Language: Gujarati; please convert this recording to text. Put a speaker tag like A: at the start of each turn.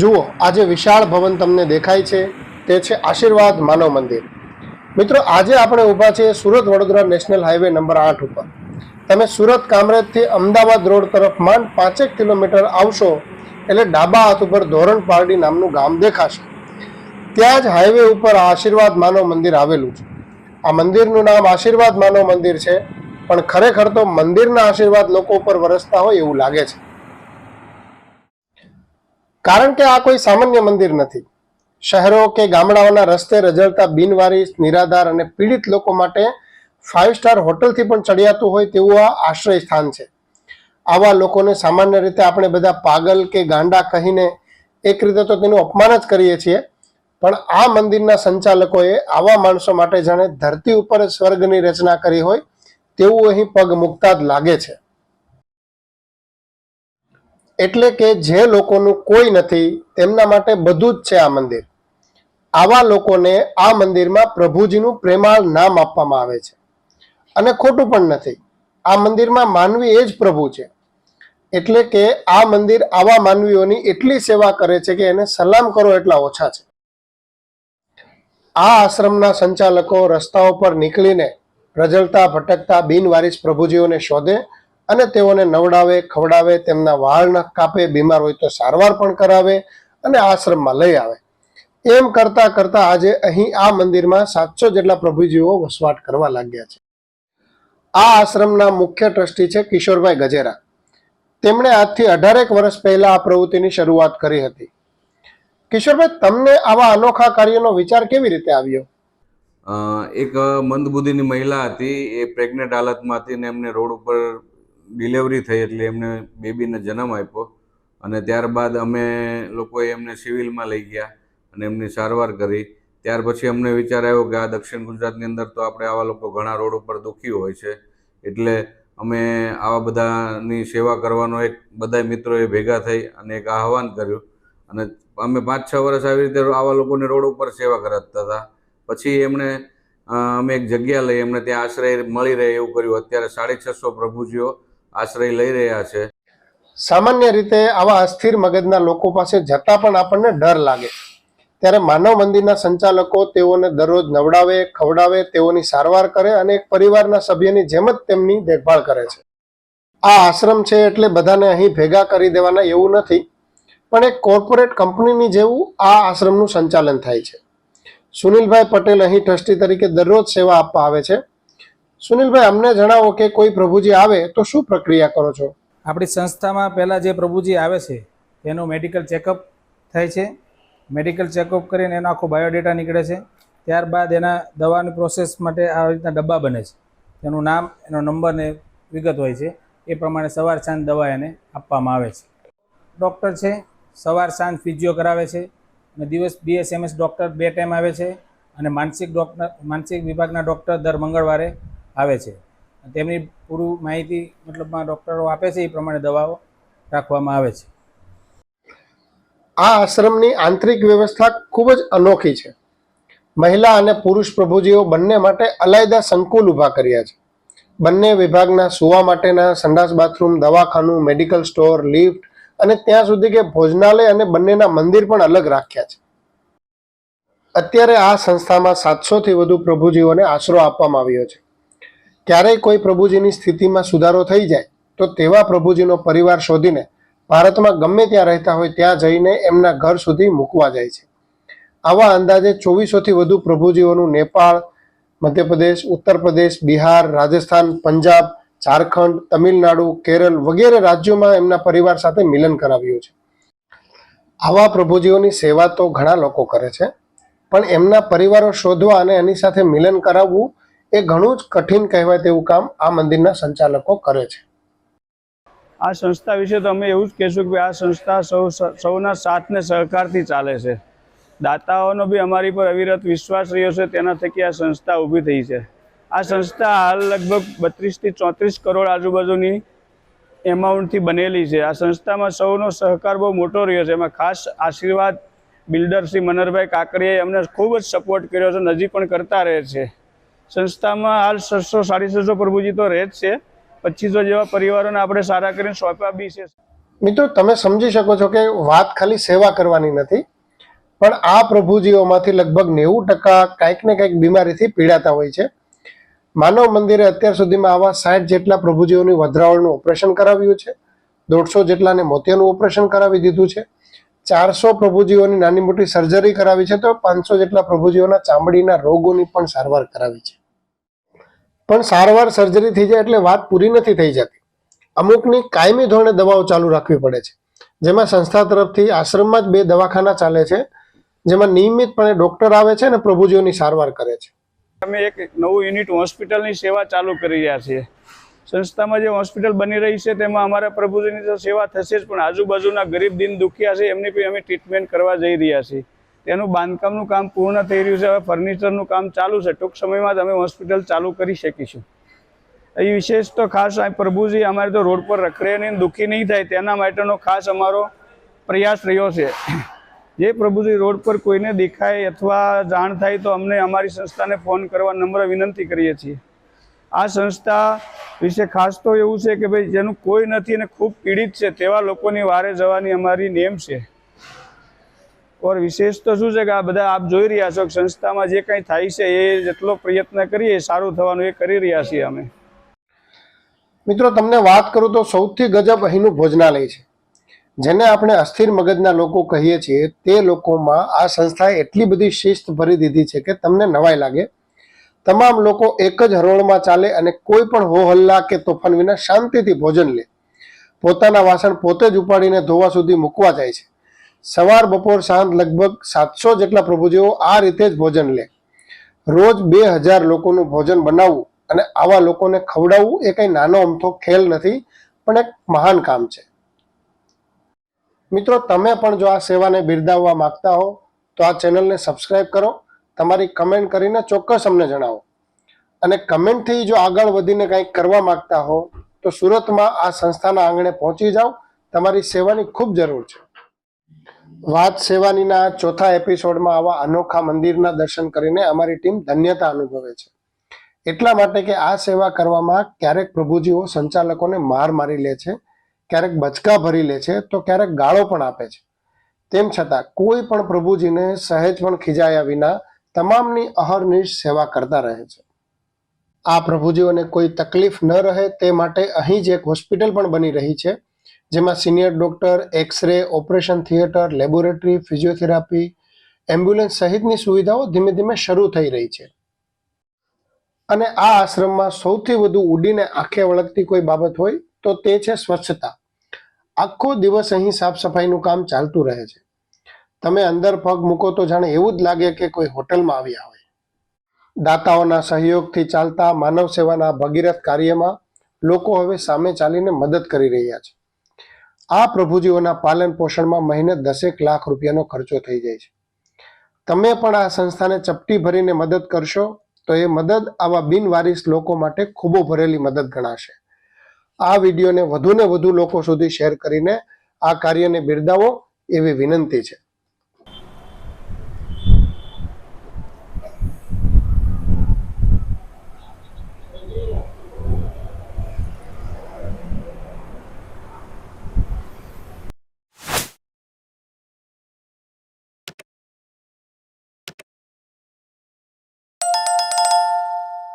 A: જુઓ, આજે વિશાળ ભવન તમને દેખાય છે. તે છે આશીર્વાદ માનવ મંદિર. મિત્રો, આજે આપણે ઊભા છીએ Surat Vadodara national highway number આઠ ઉપર. તમે સુરત કામરેજથી અમદાવાદ રોડ તરફ માંડ પાંચેક કિલોમીટર આવશો, એટલે ડાબા હાથ ઉપર ધોરણ પારડી નામનું ગામ દેખાશે. ત્યાં જ હાઈવે ઉપર આશીર્વાદ માનવ મંદિર આવેલું છે. આ મંદિરનું નામ આશીર્વાદ માનવ મંદિર છે, પણ ખરેખર તો મંદિરના આશીર્વાદ લોકો ઉપર વરસતા હોય એવું લાગે છે. કારણ કે આ કોઈ સામાન્ય મંદિર નથી. શહેરો કે ગામડાઓના રસ્તે રજળતા બિનવારી, નિરાધાર અને પીડિત લોકો માટે ફાઇવ સ્ટાર હોટલથી પણ ચડિયાતું હોય તેવું આ આશ્રય સ્થાન છે. આવા લોકોને સામાન્ય રીતે આપણે બધા પાગલ કે ગાંડા કહીને એક રીતે તો તેનું અપમાન જ કરીએ છીએ, પણ આ મંદિરના સંચાલકોએ આવા માણસો માટે જાણે ધરતી ઉપર સ્વર્ગની રચના કરી હોય તેવું અહીં પગ મૂકતા જ લાગે છે. એટલે કે જે લોકોનું કોઈ નથી તેમના માટે બધું જ છે આ મંદિર. આવા લોકોને આ મંદિરમાં પ્રભુજીનું પ્રેમાળ નામ આપવામાં આવે છે. અને ખોટું પણ નથી. આ મંદિરમાં માનવી એ જ પ્રભુ છે. એટલે કે આ મંદિર આવા માનવીઓની એટલી સેવા કરે છે કે એને સલામ કરો એટલા ઓછા છે. આ આશ્રમના સંચાલકો રસ્તાઓ પર નીકળીને રજળતા ભટકતા બિનવારિસ પ્રભુજીઓને શોધે અને તેઓને નવડાવે, ખવડાવે, તેમના વાળ નખ કાપે, બીમાર હોય તો સારવાર પણ કરાવે અને આશ્રમમાં લઈ આવે. એમ કરતા કરતા આજે અહીં આ મંદિરમાં સાતસો જેટલા પ્રભુજીઓ વસવાટ કરવા લાગ્યા છે. આ આશ્રમના મુખ્ય ટ્રસ્ટી છે કિશોરભાઈ ગજેરા. તેમણે આજથી અઢારેક વર્ષ પહેલા આ પ્રવૃત્તિની શરૂઆત કરી હતી. કિશોરભાઈ, તમને આવા અનોખા કાર્યનો વિચાર કેવી રીતે આવ્યો?
B: એક મંદબુદ્ધિની મહિલા હતી, એ પ્રેગ્નેન્ટ હાલતમાં હતી ને એમને રોડ ઉપર ડિલિવરી થઈ એટલે એમને બેબીને જન્મ આપ્યો. અને ત્યારબાદ અમે લોકોએ એમને સિવિલમાં લઈ ગયા અને એમની સારવાર કરી. ત્યાર પછી અમને વિચાર આવ્યો કે આ દક્ષિણ ગુજરાતની અંદર તો આપણે આવા લોકો ઘણા રોડ ઉપર દુઃખી હોય છે. એટલે અમે આવા બધાની સેવા કરવાનો એક બધા મિત્રોએ ભેગા થઈ અને એક આહવાન કર્યું. અને અમે પાંચ છ વર્ષ આવી રીતે આવા લોકોને રોડ ઉપર સેવા કરાવતા હતા. પછી એમણે અમે એક જગ્યા લઈ એમને ત્યાં આશ્રય મળી રહે એવું કર્યું. અત્યારે સાડી છસો પ્રભુજીઓ આશ્રય લઈ રહ્યા છે.
A: સામાન્ય રીતે આવા અસ્થિર મગજના લોકો પાસે જતા પણ આપણને ડર લાગે. ત્યારે માનવ મંદિરના સંચાલકો તેઓને દરરોજ નવડાવે, ખવડાવે, તેઓની સારવાર કરે અને એક પરિવારના સભ્યની જેમ જ તેમની દેખભાળ કરે છે. આ આશ્રમ છે એટલે બધાને અહીં ભેગા કરી દેવાના એવું નથી, પણ એક કોર્પોરેટ કંપનીની જેવું આ આશ્રમનું સંચાલન થાય છે. સુનિલભાઈ પટેલ અહીં ટ્રસ્ટી તરીકે દરરોજ સેવા આપવા આવે છે. સુનિલભાઈ, અમને જણાવો કે કોઈ પ્રભુજી આવે તો શું પ્રક્રિયા કરો છો?
C: આપણી સંસ્થામાં પહેલાં જે પ્રભુજી આવે છે એનું મેડિકલ ચેકઅપ થાય છે. મેડિકલ ચેકઅપ કરીને એનો આખો બાયોડેટા નીકળે છે. ત્યારબાદ એના દવાની પ્રોસેસ માટે આ રીતના ડબ્બા બને છે. એનું નામ, એનો નંબર ને વિગત હોય છે. એ પ્રમાણે સવાર સાંજ દવા એને આપવામાં આવે છે. ડૉક્ટર છે, સવાર સાંજ ફિઝિયો કરાવે છે અને દિવસ બીએસએમએસ ડૉક્ટર બે ટાઈમ આવે છે અને માનસિક ડૉક્ટર માનસિક વિભાગના ડૉક્ટર દર મંગળવારે આવે છે. તેમની પૂરું માહિતી મતલબમાં ડૉક્ટરો આપે છે એ પ્રમાણે દવાઓ રાખવામાં આવે છે.
A: આ આશ્રમની આંતરિક વ્યવસ્થા ખૂબ જ અનોખી છે. મહિલા અને પુરુષ પ્રભુજીઓ બંને માટે અલાયદા સંકુલ ઊભા કર્યા છે. બંને વિભાગના સુવા માટેના સંડાસ બાથરૂમ, દવાખાનું, મેડિકલ સ્ટોર, લિફ્ટ અને ત્યાં સુધી કે ભોજનાલય અને બંનેના મંદિર પણ અલગ રાખ્યા છે. અત્યારે આ સંસ્થામાં સાતસોથી વધુ પ્રભુજીઓને આશરો આપવામાં આવ્યો છે. ક્યારેય કોઈ પ્રભુજીની સ્થિતિમાં સુધારો થઈ જાય, તો તેવા પ્રભુજીનો પરિવાર શોધીને ભારતમાં ગમે ત્યાં રહેતા હોય ત્યાં જઈને એમના ઘર સુધી મૂકવા જાય છે. આવા અંદાજે ચોવીસોથી વધુ પ્રભુજીઓનું નેપાળ, મધ્યપ્રદેશ ઉત્તર પ્રદેશ બિહાર, રાજસ્થાન, પંજાબ, ઝારખંડ, તમિલનાડુ, કેરળ વગેરે રાજ્યોમાં એમના પરિવાર સાથે મિલન કરાવ્યું છે. આવા પ્રભુજીઓની સેવા તો ઘણા લોકો કરે છે, પણ એમના પરિવારો શોધવા અને એની સાથે મિલન કરાવવું એ ઘણું જ કઠિન કહેવાય તેવું કામ આ મંદિરના સંચાલકો કરે છે.
D: આ સંસ્થા વિશે તો અમે એવું જ કહેશું કે આ સંસ્થા સૌ સૌના સાથને સહકારથી ચાલે છે. દાતાઓનો બી અમારી પર અવિરત વિશ્વાસ રહ્યો છે, તેના થકી આ સંસ્થા ઊભી થઈ છે. આ સંસ્થા હાલ લગભગ બત્રીસથી ચોત્રીસ કરોડ આજુબાજુની એમાઉન્ટથી બનેલી છે. આ સંસ્થામાં સૌનો સહકાર બહુ મોટો રહ્યો છે. એમાં ખાસ આશીર્વાદ બિલ્ડર શ્રી મનરભાઈ કાકડીયાએ અમને ખૂબ જ સપોર્ટ કર્યો છે નજીક પણ કરતા રહે છે. સંસ્થામાં હાલ છસો સાડી છસો પ્રભુજી તો રહે જ છે. પચીસો જેવા પરિવારોને આપણે સારા કરીને સોંપ્યા બી છે.
A: મિત્રો, તમે સમજી શકો છો કે વાત ખાલી સેવા કરવાની નથી, પણ આ પ્રભુજીઓમાંથી લગભગ નેવું ટકા કાંઈક ને કાંઈક બીમારીથી પીડાતા હોય છે. માનવ મંદિરે અત્યાર સુધીમાં આવા સાઠ જેટલા પ્રભુજીઓની વધરાવળનું ઓપરેશન કરાવ્યું છે. દોઢસો જેટલાને મોતિયાનું ઓપરેશન કરાવી દીધું છે. ચારસો પ્રભુજીઓની નાની મોટી સર્જરી કરાવી છે તો પાંચસો જેટલા પ્રભુજીઓના ચામડીના રોગોની પણ સારવાર કરાવી છે. પણ સારવાર સર્જરી થઈ જાય એટલે વાત પૂરી નથી થઈ જતી. અમુકની કાયમી ધોરણે દવાઓ ચાલુ રાખવી પડે છે. જેમાં સંસ્થા તરફથી આશ્રમમાં જ બે દવાખાના ચાલે છે, જેમાં નિયમિતપણે ડોક્ટર આવે છે અને પ્રભુજીઓની સારવાર કરે છે.
D: અમે એક નવું યુનિટ હોસ્પિટલની સેવા ચાલુ કરી રહ્યા છીએ. સંસ્થામાં જે હોસ્પિટલ બની રહી છે તેમાં અમારા પ્રભુજીની તો સેવા થશે જ, પણ આજુબાજુના ગરીબ, દિન દુખિયા છે, એમની પણ અમે ટ્રીટમેન્ટ કરવા જઈ રહ્યા છીએ. તેનું બાંધકામનું કામ પૂર્ણ થઈ રહ્યું છે, હવે ફર્નિચરનું કામ ચાલુ છે. ટૂંક સમયમાં અમે હોસ્પિટલ ચાલુ કરી શકીશું. એ વિશેષ તો ખાસ પ્રભુજી, અમારે તો રોડ પર રખડે નહીં, દુઃખી નહીં થાય, તેના માટેનો ખાસ અમારો પ્રયાસ રહ્યો છે. જે પ્રભુજી રોડ પર કોઈને દેખાય અથવા જાણ થાય તો અમને અમારી સંસ્થાને ફોન કરવા નમ્ર વિનંતી કરીએ છીએ. આ સંસ્થા વિશે ખાસ તો એવું છે કે ભાઈ, જેનું કોઈ નથી અને ખૂબ પીડિત છે, તેવા લોકોની વારે જવાની અમારી નેમ છે. ઓર વિશેષ તો શું છે કે આ બધા આપ જોઈ રહ્યા છો કે સંસ્થામાં જે કંઈ થાય છે, એ જેટલો પ્રયત્ન કરીએ, સારું થવાનું એ કરી રહ્યા છીએ અમે.
A: મિત્રો, તમને વાત કરું તો સૌથી ગજબ અહીંનું ભોજનાલય છે. જેને આપણે અસ્થિર મગજના લોકો કહીએ છીએ, તે લોકોમાં આ સંસ્થાએ એટલી બધી શિસ્ત ભરી દીધી છે કે તમને નવાઈ લાગે. તમામ લોકો એક જ હરોળમાં ચાલે અને કોઈ પણ હોહલ્લા કે તોફાન વિના શાંતિથી ભોજન લે. પોતાના વાસણ પોતે જ ઉપાડીને ધોવા સુધી મૂકવા જાય છે. સવાર, બપોર, સાંજ લગભગ સાતસો જેટલા પ્રભુજીઓ આ રીતે જ ભોજન લે. રોજ બે હજાર લોકોનું ભોજન બનાવવું અને આવા લોકોને ખવડાવવું એ કંઈ નાનો અમથો ખેલ નથી, પણ એક મહાન કામ છે. મિત્રો, તમે પણ જો આ સેવાને બિરદાવવા માંગતા હો, તો આ ચેનલને સબસ્ક્રાઇબ કરો, તમારી કમેન્ટ કરીને ચોક્કસ અમને જણાવો. અને કમેન્ટથી જો આગળ વધીને કંઈક કરવા માંગતા હો, તો સુરતમાં આ સંસ્થાના આંગણે પહોંચી જાઓ, તમારી સેવાની ખૂબ જરૂર છે. વાત સેવાનીના ચોથા એપિસોડમાં આવા અનોખા મંદિરના દર્શન કરીને અમારી ટીમ ધન્યતા અનુભવે છે. એટલા માટે કે આ સેવા કરવામાં ક્યારેક પ્રભુજીઓ સંચાલકોને માર મારી લે છે, ક્યારેક બચકા ભરી લે છે, તો ક્યારેક ગાળો પણ આપે છે. તેમ છતાં કોઈ પણ પ્રભુજીને સહેજ પણ ખીજાયા વિના તમામની અહર્નિશ સેવા કરતા રહે છે. આ પ્રભુજીઓને કોઈ તકલીફ ન રહે તે માટે અહીં જ એક હોસ્પિટલ પણ બની રહી છે જેમાં senior doctor, x ray, operation theatre, laboratory, physiotherapy, ambulance સહિતની સુવિધાઓ ધીમે ધીમે શરૂ થઈ રહી છે. અને આ આશ્રમમાં સૌથી વધુ ઉડીને આંખે વળગતી કોઈ બાબત હોય તો તે છે સ્વચ્છતા. આખો દિવસ અહીં સાફ સફાઈનું કામ ચાલતું રહે છે. તમે અંદર પગ મૂકો તો જાણે એવું જ લાગે કે કોઈ હોટલમાં આવ્યા હોય. દાતાઓના સહયોગથી ચાલતા માનવ સેવાના ભગીરથ કાર્યમાં લોકો હવે સામે ચાલીને મદદ કરી રહ્યા છે. આ પ્રભુજીઓના પાલન પોષણમાં મહિને દસેક લાખ રૂપિયાનો ખર્ચો થઈ જાય છે. તમે પણ આ સંસ્થાને ચપટી ભરીને મદદ કરશો તો એ મદદ આવા બિનવારીસ લોકો માટે ખૂબો ભરેલી મદદ ગણાશે. આ વિડીયોને વધુને વધુ લોકો સુધી શેર કરીને આ કાર્યને બિરદાવો એવી વિનંતી છે.